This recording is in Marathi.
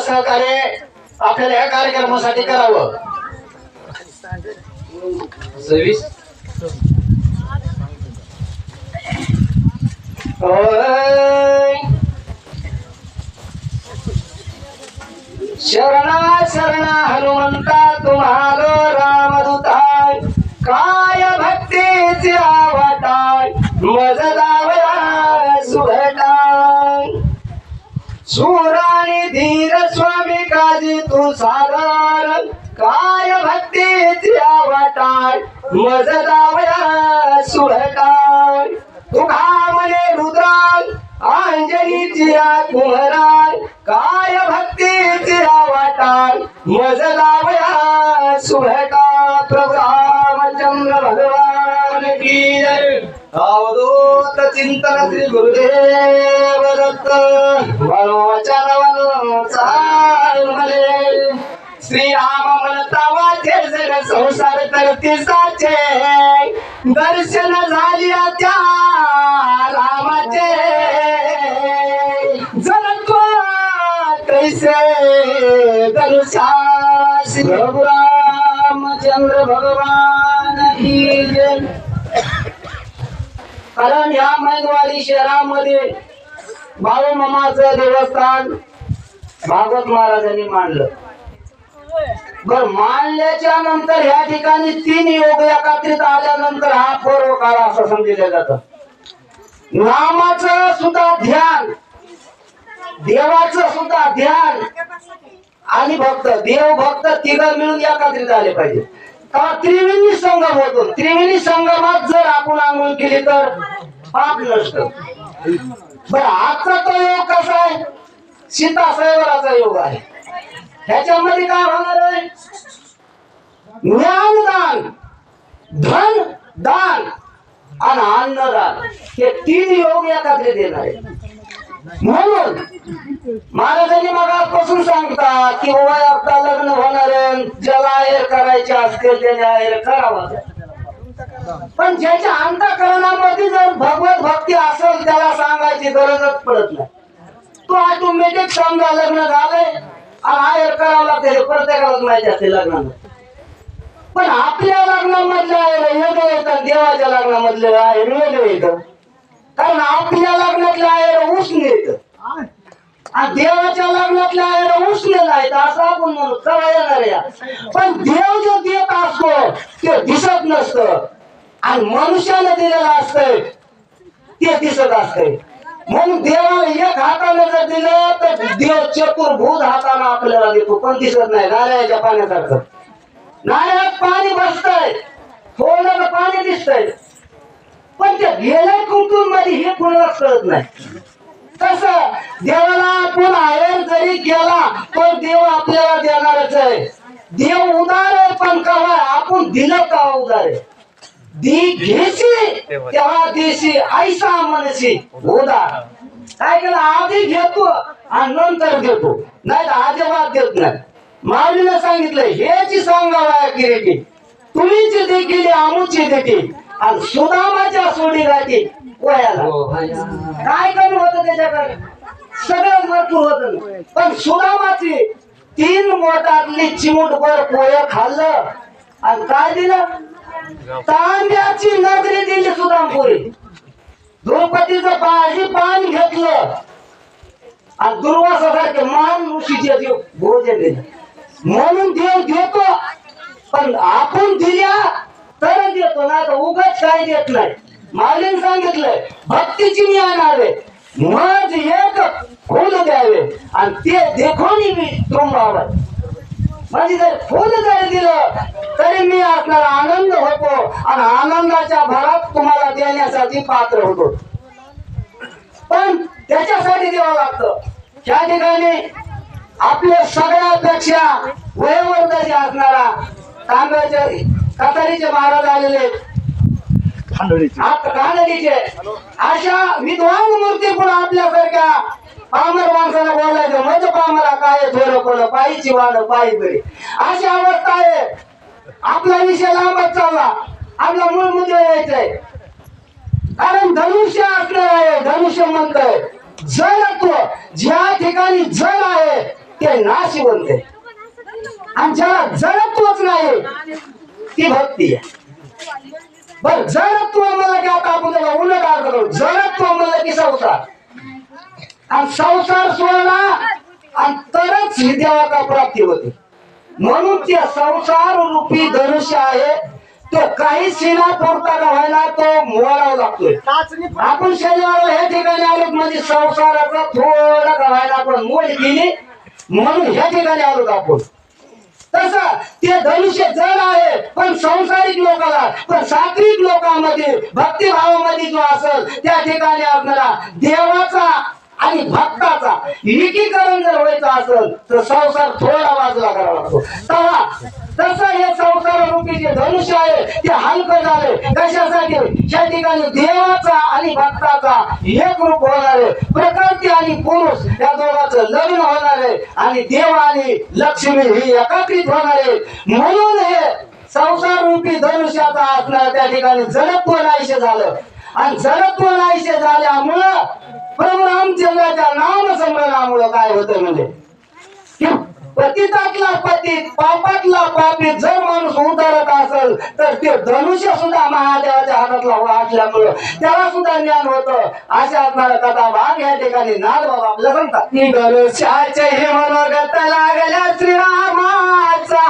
सहकार्य आपल्याला या कार्यक्रमासाठी करावं. सव्वीस. शरणा शरणा हनुमंता तुम्हालो रामदूताय. काय भक्तीची आवटाय मज दावया सुभटाय सुराणी धीर स्वामी तू सागर. काय भक्तीची आवटाय मज दावया सुभटाय अंजनीची काय भक्तीची आवटाय मज दावया सुभटा प्रभू अवधूत चिंतन श्री गुरुदेव दत्त वनोचन वनोचालमले श्री राम म्हणता वाचे जग संसार करती साचे दर्शन झाली त्या रामाचे. जनत्व कैसे दर्शासी प्रभु रामचंद्र भगवान की कारण ह्या मैनवाडी शहरामध्ये बाळूमामाचं देवस्थान भागवत महाराजांनी मांडलं. बर मांडल्याच्या नंतर ह्या ठिकाणी तीन योग एकत्रित आल्यानंतर हा पूर्व काळ असं समजलं जात. नामाचं सुद्धा ध्यान देवाचं सुद्धा ध्यान आणि भक्त देव भक्त तिघ मिळून एकत्रित आले पाहिजे. त्रिवेणी संगम होतो त्रिवेणी संगमात जर आपण आंघोळ केली तर पाप नष्ट. बर आजचा तो योग कसा आहे? सीता सैवराचा योग आहे. ह्याच्यामध्ये काय होणार आहे? ज्ञानदान धन दान आणि अन्नदान हे तीन योग एकत्रित येणार आहे म्हणून महाराजांनी मगापासून सांगतात की वय आता लग्न होणार आहे, ज्याला आहेर करायचे असतील त्याने आहेर करावा. पण ज्याच्या अंतकरणामध्ये जर भगवत भक्ती असेल त्याला सांगायची गरजच पडत नाही. तो ऑटोमॅटिक समजा लग्न झालंय आहेर करावं लागतं प्रत्येकालाच माहिती असते लग्नाला पण आपल्या लग्नामधलं आहेर वेगळं येतं देवाच्या लग्नामधलं आहेर वेगळं येतं कारण आपल्या लग्नातल्या आहे उष्ण येतं आणि देवाच्या लग्नातल्या आहे उष्ण नाहीत असं आपण म्हणू. चला येणार या. पण देव जो देत असतो ते दिसत नसतं. आणि मनुष्याने दिलेलं असतंय ते दिसत असतंय. म्हणून देवाला एक हाताने जर दिलं तर देव चतुर्भुज हाताने आपल्याला देतो. पण दिसत नाही. नारळाच्या पाण्यासारखं. नारळात पाणी बसतंय. थोडं पाणी दिसतंय. पण ते गेल्या कुंकून मध्ये हे कोणालाच कळत नाही. तस देवाला आपण आयर जरी केला तर देव आपल्याला देणारच आहे. देव उदार आहे पण कवा? आपण दिलं का उदार आहे? दी घेशी तेव्हा देशी ऐसा मनशी उदार. काय केलं आधी घेतो आणि नंतर देतो नाही तर अजिबात देत नाही. माऊलीनं सांगितलं हेची सांगावा किरीटी तुम्हीची देखील आमूची देखील. आणि सुदामाच्या सोडी गाठी वयाला काय कमी होत त्याच्याकडे? सगळं भरपूर होत. पण सुदामाची तीन मोठातली चिमूटभर पोय खाल्लं आणि काय दिलं? तांब्याची नगरी दिली सुदामपुरी. द्रौपदीचं बाजी पान घेतलं. आणि दुर्वासासारखे मान ऋषीचे जे भोजन दिलं. म्हणून देव देतो पण आपण दिल्या तर देतो नाही तर उगाच काय देत नाही मालिन सांगितलंय. भक्तीची मी आणावे. मज एक फुल द्यावे. आणि ते देखून मी तुंबावं. म्हणजे जर फुल जरी दिलं तरी मी आपल्याला आनंद होतो आणि आनंदाच्या भरात तुम्हाला देण्यासाठी पात्र होतो. पण त्याच्यासाठी द्यावं लागतं. त्या ठिकाणी आपल्या सगळ्यापेक्षा वयोवर्धशी असणारा तांब्याचे कतारीचे महाराज आलेले आहेत. आता कानडीचे अशा विद्वान मूर्ती पण आपल्यासारख्या पामर माणसाला बोलायचं म्हणजे पामरा काय थोडं कोण पायीची वाढ पायी बरी अशी अवस्था आहे. आपला विषय लांबच चालला. आपला मूळ मुद्दे यायचंय कारण धनुष्य असणार आहे धनुष्य म्हणतंय जल तो ज्या ठिकाणी जल आहे ते नाशिवंत आहे. आणि ज्याला जडत्वच नाही ती भक्ती आहे. बर जडत्व म्हणलं की आता आपण त्याला उलट अर्थ करू जडत्व म्हणलं की संसार आणि संसार सोडला आणि तरच ही देवाचा प्राप्ती होते. म्हणून त्या संसार रूपी धनुष्य आहे तो काही सिना पुरता का व्हायला तो मोडावा लागतोय. आपण शनिवार ह्या ठिकाणी आलो म्हणजे संसाराचा थोडा का व्हायला आपण मोड केली म्हणून ह्या ठिकाणी आलो आपण. तसं ते धनुष्य जड आहे पण संसारिक लोकांना पण सात्विक लोकांमध्ये भक्तिभावामध्ये जो असेल त्या ठिकाणी आपल्याला देवाचा आणि भक्ताचा एकीकरण जर व्हायचं असेल तर संसार थोडा बाजूला करावा लागतो. तेव्हा तसं हे संसार रूपी जे धनुष्य आहे ते हलकं झाले कशासाठी? या ठिकाणी देवाचा आणि भक्ताचा एक रूप होणार आहे. प्रकृती आणि पुरुष या दोघांचं लग्न होणार आहे. आणि देव आणि लक्ष्मी ही एकत्रित होणार आहे. म्हणून हे संसार रूपी धनुष्याचा असणार त्या ठिकाणी जडत्व नाहीसे झालं. आणि जडत्व नाहीसे झाल्यामुळं प्रभू रामचंद्राच्या नाम संग्रहामुळं काय होतं म्हणजे? पतितातला पतित पापातला पापी जर माणूस उतरत असेल तर ते धनुष्य सुद्धा महादेवाच्या हातातला वाटल्यामुळं त्याला सुद्धा ज्ञान होत. अशा असणारा कथा भाग या ठिकाणी नाद बाबा आपल्या सांगतात. धनुष्याचे हे मनोगत लागल्या श्रीरामाचा